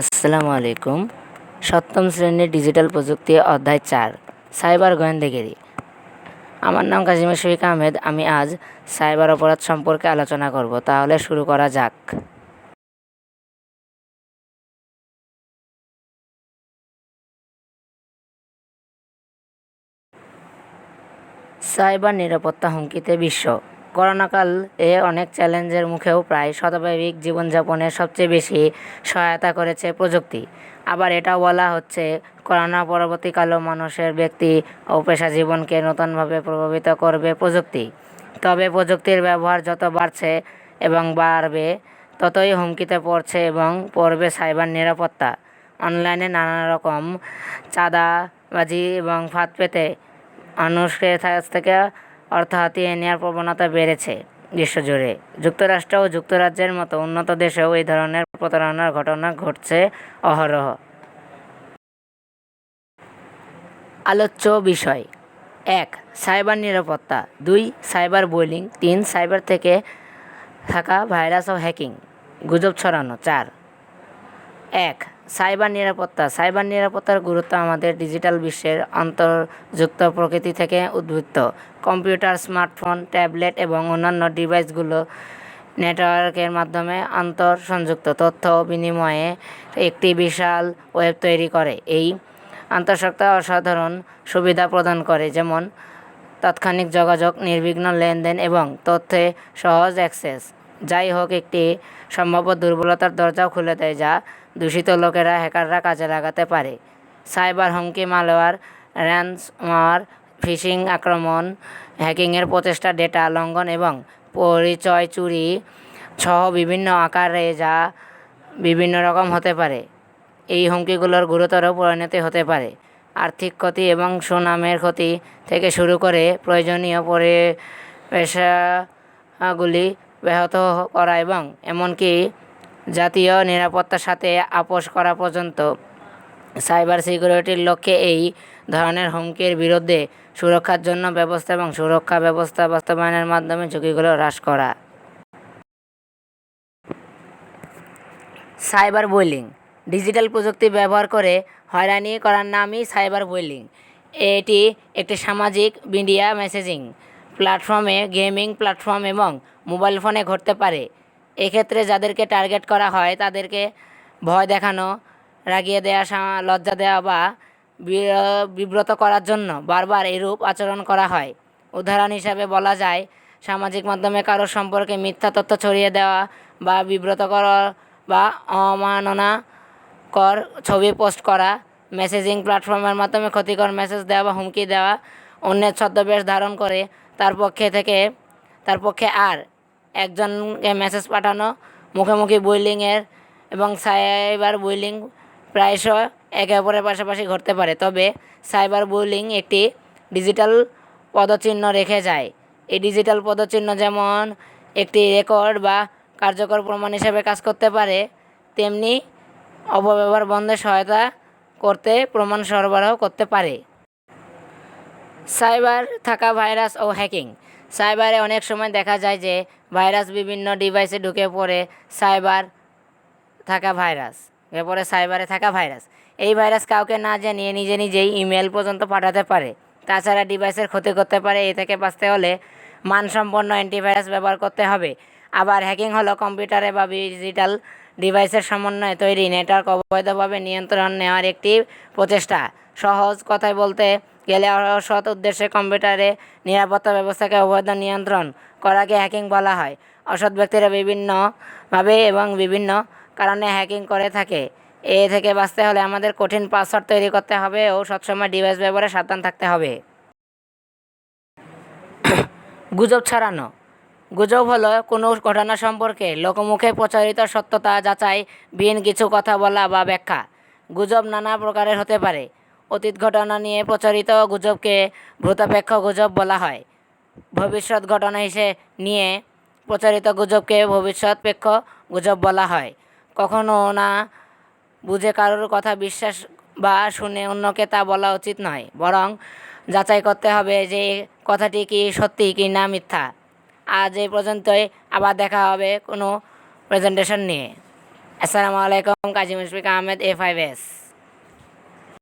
আসসালামু আলাইকুম। সপ্তম শ্রেণির ডিজিটাল প্রযুক্তি অধ্যায় চার, সাইবার গোয়েন্দাগিরি। আমার নাম কাজিমা শফিক আহমেদ, আমি আজ সাইবার অপরাধ সম্পর্কে আলোচনা করব। তাহলে শুরু করা যাক। সাইবার নিরাপত্তা হুমকিতে বিশ্ব করোনাকাল এ অনেক চ্যালেঞ্জের মুখেও প্রায় শতভাবিক জীবনযাপনে সবচেয়ে বেশি সহায়তা করেছে প্রযুক্তি। আবার এটাও বলা হচ্ছে, করোনা পরবর্তীকালেও মানুষের ব্যক্তি ও পেশা জীবনকে নতুনভাবে প্রভাবিত করবে প্রযুক্তি। তবে প্রযুক্তির ব্যবহার যত বাড়ছে এবং বাড়বে, ততই হুমকিতে পড়ছে এবং পড়বে সাইবার নিরাপত্তা। অনলাইনে নানা রকম চাঁদাবাজি এবং ফাঁদ পেতে মানুষের কাছ থেকে অর্থ হাতিয়ে নেওয়ার প্রবণতা বেড়েছে বিশ্বজুড়ে। যুক্তরাষ্ট্র ও যুক্তরাজ্যের মতো উন্নত দেশেও এই ধরনের প্রতারণার ঘটনা ঘটছে অহরহ। আলোচ্য বিষয়। এক, সাইবার নিরাপত্তা। দুই, সাইবার বুলিং। তিন, সাইবার থেকে থাকা ভাইরাস ও হ্যাকিং। গুজব ছড়ানো। চার, এক সাইবার নিরাপত্তা। সাইবার নিরাপত্তার গুরুত্ব আমাদের ডিজিটাল বিশ্বের অন্তর্যুক্ত প্রকৃতি থেকে উদ্ভূত। কম্পিউটার, স্মার্টফোন, ট্যাবলেট এবং অন্যান্য ডিভাইসগুলো নেটওয়ার্কের মাধ্যমে আন্তর সংযুক্ত তথ্য বিনিময়ে একটি বিশাল ওয়েব তৈরি করে। এই আন্তঃসত্ত্বা অসাধারণ সুবিধা প্রদান করে, যেমন তাৎক্ষণিক যোগাযোগ, নির্বিঘ্ন লেনদেন এবং তথ্যে সহজ অ্যাক্সেস। যাই হোক, একটি সম্ভাব্য দুর্বলতার দরজাও খুলে দেয়, যা দূষিত লোকেরা হ্যাকাররা কাজে লাগাতে পারে। সাইবার হুমকি মালওয়্যার র্যান্সওয়্যার ফিশিং আক্রমণ, হ্যাকিংয়ের প্রচেষ্টা, ডেটা লঙ্ঘন এবং পরিচয় চুরি সহ বিভিন্ন আকারে যা বিভিন্ন রকম হতে পারে। এই হুমকিগুলোর গুরুতর পরিণতি হতে পারে। আর্থিক ক্ষতি এবং সুনামের ক্ষতি থেকে শুরু করে প্রয়োজনীয় পরিবেশাগুলি ব্যাহত করা এবং এমনকি জাতীয় নিরাপত্তার সাথে আপোষ করা পর্যন্ত সাইবার সিকিউরিটির লক্ষ্যে এই ধরনের হুমকির বিরুদ্ধে সুরক্ষার জন্য ব্যবস্থা এবং সুরক্ষা ব্যবস্থা বাস্তবায়নের মাধ্যমে ঝুঁকিগুলো হ্রাস করা। সাইবার বুলিং ডিজিটাল প্রযুক্তি ব্যবহার করে হয়রানি করার নামই সাইবার বুলিং এটি একটি সামাজিক মিডিয়া মেসেজিং প্ল্যাটফর্মে গেমিং প্ল্যাটফর্ম এবং মোবাইল ফোনে ঘটতে পারে। এক্ষেত্রে যাদেরকে টার্গেট করা হয়, তাদেরকে ভয় দেখানো, রাগিয়ে দেওয়া লজ্জা দেওয়া বা বিব্রত করার জন্য বারবার এরূপ আচরণ করা হয়। উদাহরণ হিসাবে বলা যায়, সামাজিক মাধ্যমে কারোর সম্পর্কে মিথ্যা তথ্য ছড়িয়ে দেওয়া বা বিব্রত করা বা অমাননাকর ছবি পোস্ট করা মেসেজিং প্ল্যাটফর্মের মাধ্যমে ক্ষতিকর মেসেজ দেওয়া বা হুমকি দেওয়া, অন্যের ছদ্মবেশ ধারণ করে, তার পক্ষে থেকে, তার পক্ষে আর একজনকে মেসেজ পাঠানো, মুখোমুখি বুলিংয়ের এবং সাইবার বুলিং প্রায়শ একে অপরের পাশাপাশি ঘটতে পারে। তবে সাইবার বুলিং একটি ডিজিটাল পদচিহ্ন রেখে যায়। এই ডিজিটাল পদচিহ্ন যেমন একটি রেকর্ড বা কার্যকর প্রমাণ হিসেবে কাজ করতে পারে, তেমনি অপব্যবহার বন্ধে সহায়তা করতে প্রমাণ সরবরাহ করতে পারে। সাইবার থাকা ভাইরাস ও হ্যাকিং সাইবারে অনেক সময় দেখা যায় যে ভাইরাস বিভিন্ন ডিভাইসে ঢুকে পড়ে সাইবার থাকা ভাইরাস এরপরে সাইবারে থাকা ভাইরাস। এই ভাইরাস কাউকে না জানিয়ে নিজে নিজেই ইমেল পর্যন্ত পাঠাতে পারে। তাছাড়া ডিভাইসের ক্ষতি করতে পারে এ থেকে বাঁচতে হলে মানসম্পন্ন অ্যান্টিভাইরাস ব্যবহার করতে হবে। আবার হ্যাকিং হলো কম্পিউটারে বা ডিজিটাল ডিভাইসের সমন্বয়ে তৈরি নেটওয়ার্ক অবৈধভাবে নিয়ন্ত্রণ নেওয়ার একটি প্রচেষ্টা। সহজ কথায় বলতে গেলে অসৎ উদ্দেশ্যে কম্পিউটারে নিরাপত্তা ব্যবস্থাকে অবৈধ নিয়ন্ত্রণ করাকে হ্যাকিং বলা হয়। অসৎ ব্যক্তিরা বিভিন্নভাবে এবং বিভিন্ন কারণে হ্যাকিং করে থাকে। এ থেকে বাঁচতে হলে আমাদের কঠিন পাসওয়ার্ড তৈরি করতে হবে ও সবসময় ডিভাইস ব্যবহারে সাবধান থাকতে হবে। গুজব ছড়ানো। গুজব হলো কোনো ঘটনা সম্পর্কে লোকমুখে প্রচারিত সত্যতা যাচাই বিহীন কিছু কথা বলা বা ব্যাখ্যা। গুজব নানা প্রকারের হতে পারে। অতীত ঘটনা নিয়ে প্রচারিত গুজবকে ভূতাপেক্ষ গুজব বলা হয়। ভবিষ্যৎ ঘটনা হিসেবে নিয়ে প্রচারিত গুজবকে ভবিষ্যৎপেক্ষ গুজব বলা হয়। কখনো না বুঝে কারোর কথা বিশ্বাস বা শুনে অন্যকে তা বলা উচিত নয় বরং যাচাই করতে হবে যে কথাটি কি সত্যি কি না মিথ্যা। আজ এই পর্যন্তই, আবার দেখা হবে কোনো প্রেজেন্টেশন নিয়ে। আসসালামু আলাইকুম, Kazi Mushfiq Ahmed A five S